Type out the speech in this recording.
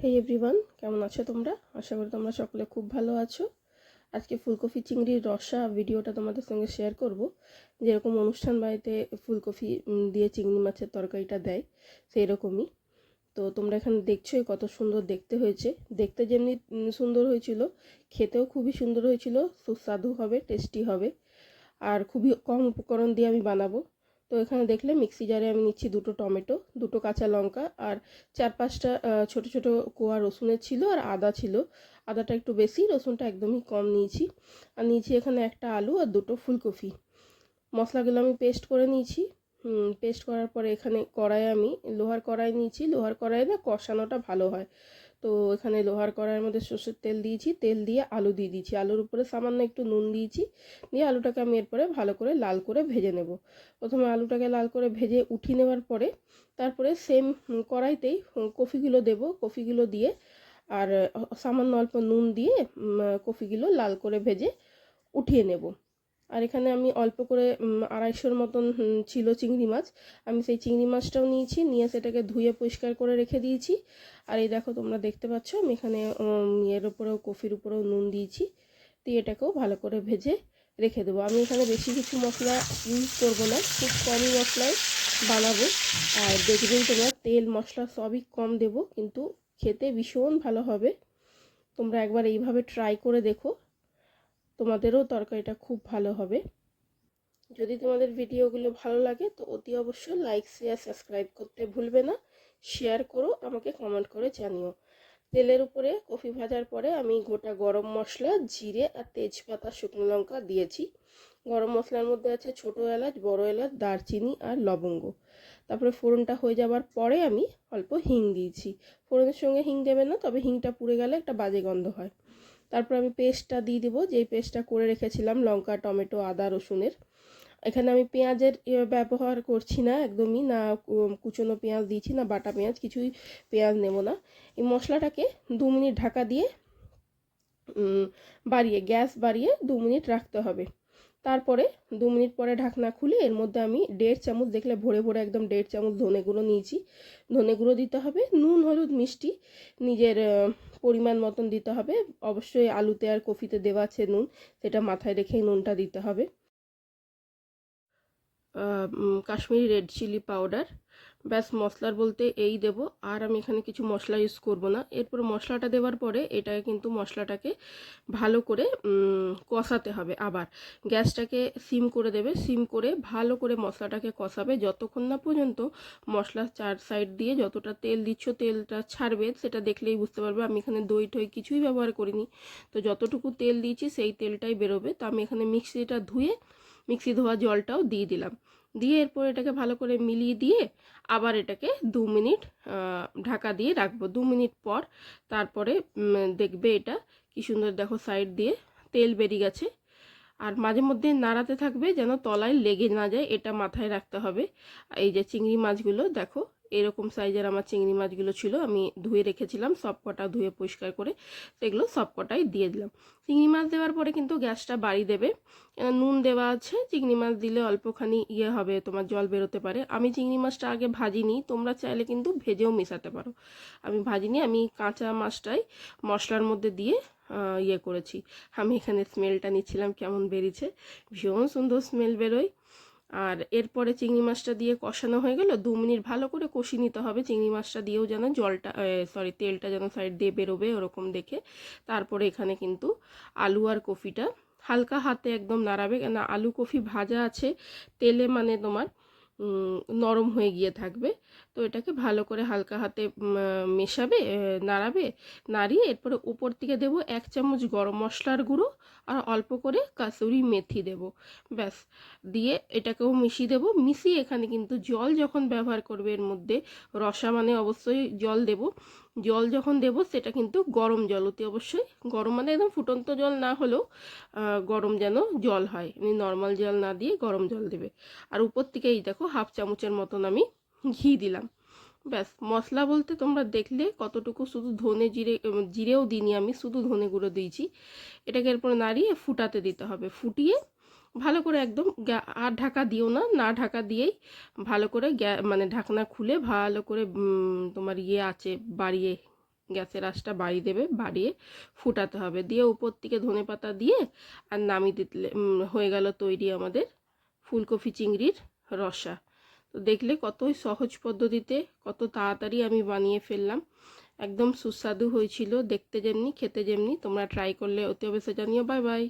হেই everyone কেমন আছো তোমরা? আশা করি তোমরা সকলে খুব ভালো আছো। আজকে ফুলকপি চিংড়ির রসা ভিডিওটা তোমাদের সঙ্গে শেয়ার করব। যেরকম অনুষ্ঠান বাড়িতে ফুলকপি দিয়ে চিংড়ি মাছের তরকারিটা দেয় সেই রকমই তো তোমরা এখানে দেখছ কত সুন্দর দেখতে হয়েছে। দেখতে যেমনি সুন্দর হয়েছিল, খেতেও খুবই সুন্দর হয়েছিল, সুস্বাদু হবে টেস্টি হবে। আর খুবই কম উপকরণ দিয়ে আমি বানাবো। তো এখানে দেখলে মিক্সি জারে আমি নিচ্ছি দুটো টমেটো, দুটো কাঁচা লঙ্কা আর চার পাঁচটা ছোট ছোট কোয়া রসুনের ছিল আর আদা ছিল। আদাটা একটু বেশি, রসুনটা একদমই কম নিয়েছি। আর নিয়েছি এখানে একটা আলু আর দুটো ফুলকপি। মশলাগুলো আমি পেস্ট করে নিয়েছি। পেস্ট করার পরে এখানে কড়াই আমি, লোহার কড়াই নিয়েছি। লোহার কড়াই না কষানোটা ভালো হয়। তো এখানে লোহার কড়াইয়ের মধ্যে সর্ষের তেল দিয়েছি, তেল দিয়ে আলু দিয়ে দিয়েছি। আলুর উপরে সামান্য একটু নুন দিয়েছি, দিয়ে আলুটাকে আমি এরপরে ভালো করে লাল করে ভেজে নেব। প্রথমে আলুটাকে লাল করে ভেজে উঠিয়ে নেওয়ার পরে তারপরে সেম কড়াইতেই কফিগুলো দেব। কফিগুলো দিয়ে আর সামান্য অল্প নুন দিয়ে কফিগুলো লাল করে ভেজে উঠিয়ে নেব। আর এখানে আমি অল্প করে আড়াইশোর মতন ছিল চিংড়ি মাছ। আমি সেই চিংড়ি মাছটাও নিয়েছি, নিয়ে সেটাকে ধুয়ে পরিষ্কার করে রেখে দিয়েছি। আর এই দেখো তোমরা দেখতে পাচ্ছ, আমি এখানে এর উপরেও, কফির উপরেও নুন দিয়েছি। দিয়ে এটাকেও ভালো করে ভেজে রেখে দেবো। আমি এখানে বেশি কিছু মশলা ইউজ করব না, খুব কমই মশলায় বানাবো। আর দেখবেন তোমরা তেল, মশলা সবই কম দেব, কিন্তু খেতে ভীষণ ভালো হবে। তোমরা একবার এইভাবে ট্রাই করে দেখো। তোমাদেরও তরকারিটা খুব ভালো হবে। যদি তোমাদের ভিডিওগুলো ভালো লাগে, তো অতি অবশ্যই লাইক শেয়ার সাবস্ক্রাইব করতে ভুলবে না। শেয়ার করো, আমাকে কমেন্ট করে জানিও। তেলের উপরে কফি ভাজার পরে আমি গোটা গরম মশলা, জিরে আর তেজপাতা, শুকনো লঙ্কা দিয়েছি। গরম মশলার মধ্যে আছে ছোট এলাচ, বড় এলাচ, দারচিনি আর লবঙ্গ। তারপরে ফোড়নটা হয়ে যাওয়ার পরে আমি অল্প হিং দিয়েছি। ফোড়নের সঙ্গে হিং দেবে না, তবে হিংটা পুড়ে গেলে একটা বাজে গন্ধ হয়। তারপর আমি পেস্টটা দিয়ে দেবো, যেই পেস্টটা করে রেখেছিলাম, লঙ্কা, টমেটো, আদা, রসুনের। এখানে আমি পেঁয়াজের ব্যবহার করছি না একদমই, না কুচনো পেঁয়াজ দিয়েছি, না বাটা পেঁয়াজ, কিছুই পেঁয়াজ নেব না। এই মশলাটাকে দু মিনিট ঢাকা দিয়ে বাড়িয়ে, গ্যাস বাড়িয়ে দু মিনিট রাখতে হবে। তারপরে দু মিনিট পরে ঢাকনা খুলে এর মধ্যে আমি দেড় চামচ, দেখলে ভরে ভরে একদম দেড় চামচ ধনে গুঁড়ো নিয়েছি। ধনে গুঁড়ো দিতে হবে, নুন, হলুদ, মিষ্টি, নিজের পরিমাণ মতন দিতে হবে। অবশ্যই আলুতে আর কফিতে দেওয়া আছে নুন, সেটা মাথায় রেখেই নুনটা দিতে হবে। কাশ্মীরি রেড চিলি পাউডার ব্যাস মশলার বলতে এই দেব। আর আমি এখানে কিছু মশলা ইউজ করব না। এরপর মশলাটা দেওয়ার পরে এটাকে কিন্তু মশলাটাকে ভালো করে কষাতে হবে আবার। গ্যাসটাকে সিম করে দেবে। সিম করে ভালো করে মশলাটাকে কষাবে। যতক্ষণ না পর্যন্ত মশলার চার সাইড দিয়ে যতটা তেল দিচ্ছ, তেলটা ছাড়বে, সেটা দেখলেই বুঝতে পারবে। আমি এখানে দই টই কিছুই ব্যবহার করিনি। তো যতটুকু তেল দিয়েছি, সেই তেলটাই বেরোবে। তো আমি এখানে মিক্সিটা ধুয়ে, মিক্সি ধোয়া জলটাও দিয়ে দিলাম। দিয়ে এরপর এটাকে ভালো করে মিলিয়ে দিয়ে আবার এটাকে দু মিনিট ঢাকা দিয়ে রাখব। দু মিনিট পর তারপরে দেখবে এটা কি সুন্দর দেখো সাইড দিয়ে তেল বেরিয়ে গেছে। আর মাঝে মধ্যে নাড়াতে থাকবে যেন তলায় লেগে না যায়, এটা মাথায় রাখতে হবে। এই যে চিংড়ি মাছগুলো দেখো এরকম সাইজের আমার চিংড়ি মাছগুলো ছিল, আমি ধুয়ে রেখেছিলাম, সব কটা ধুয়ে পরিষ্কার করে সেগুলো সব কটাই দিয়ে দিলাম। চিংড়ি মাছ দেওয়ার পরে কিন্তু গ্যাসটা বাড়ি দেবে। নুন দেওয়া আছে, চিংড়ি মাছ দিলে অল্পখানি ইয়ে হবে, তোমার জল বেরোতে পারে। আমি চিংড়ি মাছটা আগে ভাজিনি, তোমরা চাইলে কিন্তু ভেজেও মেশাতে পারো। আমি ভাজিনি, আমি কাঁচা মাছটাই মশলার মধ্যে দিয়ে ইয়ে করেছি। আমি এখানে স্মেলটা নিচ্ছিলাম, কেমন বেরিয়েছে। ভীষণ সুন্দর স্মেল বেরোয়। আর এরপরে চিংড়ি মাছটা দিয়ে কষানো হয়ে গেল, দু মিনিট ভালো করে কষি নিতে হবে। চিংড়ি মাছটা দিয়েও যেন জলটা সরি তেলটা যেন সাইড দিয়ে বেরোবে ওরকম দেখে। তারপরে এখানে কিন্তু আলু আর কফিটা হালকা হাতে একদম নাড়াবে। কেন আলু কফি ভাজা আছে, তেলে মানে তোমার নরম হয়ে গিয়ে থাকবে। তো এটাকে ভালো করে হালকা হাতে মেশাবে নাড়াবে, নাড়িয়ে এরপরে উপর থেকে দেব এক চামচ গরম মশলার গুঁড়ো আর অল্প করে কাসুরি মেথি দেব। ব্যাস, দিয়ে এটাকেও মিশিয়ে দেব। মিশিয়ে এখানে কিন্তু জল যখন ব্যবহার করবে এর মধ্যে, রসা মানে অবশ্যই জল দেব। জল যখন দেব, সেটা কিন্তু গরম জল, অতি অবশ্যই। গরম মানে একদম ফুটন্ত জল না হলেও গরম যেন জল হয়। এমনি নর্মাল জল না দিয়ে গরম জল দেবে। আর উপর থেকে এই দেখো, হাফ চামচের মতন আমি ঘি দিলাম। ব্যাস, মশলা বলতে তোমরা দেখলে কতটুকু শুধু ধনে জিরে জিরেও দিইনি আমি, শুধু ধনে গুঁড়ো দিয়েছি। এটাকে এরপর নাড়িয়ে ফুটাতে দিতে হবে। ফুটিয়ে ভালো করে একদম আর ঢাকা দিও না না ঢাকা দিয়েই ভালো করে মানে ঢাকনা খুলে ভালো করে তোমার ইয়ে আছে, বাড়িয়ে, গ্যাসের আঁচটা বাড়িয়ে দেবে, বাড়িয়ে ফুটাতে হবে। দিয়ে উপর থেকে ধনে পাতা দিয়ে আর নামিয়ে দিতে হয়ে গেল তৈরি আমাদের ফুলকপি চিংড়ির রসা। তো দেখলে কতই সহজ পদ্ধতিতে, কত তাড়াতাড়ি আমি বানিয়ে ফেললাম। একদম সুস্বাদু হয়েছিল, দেখতে যেমনি, খেতে যেমনি। তোমরা ট্রাই করলে, অতি অবশ্যই জানিও। Bye bye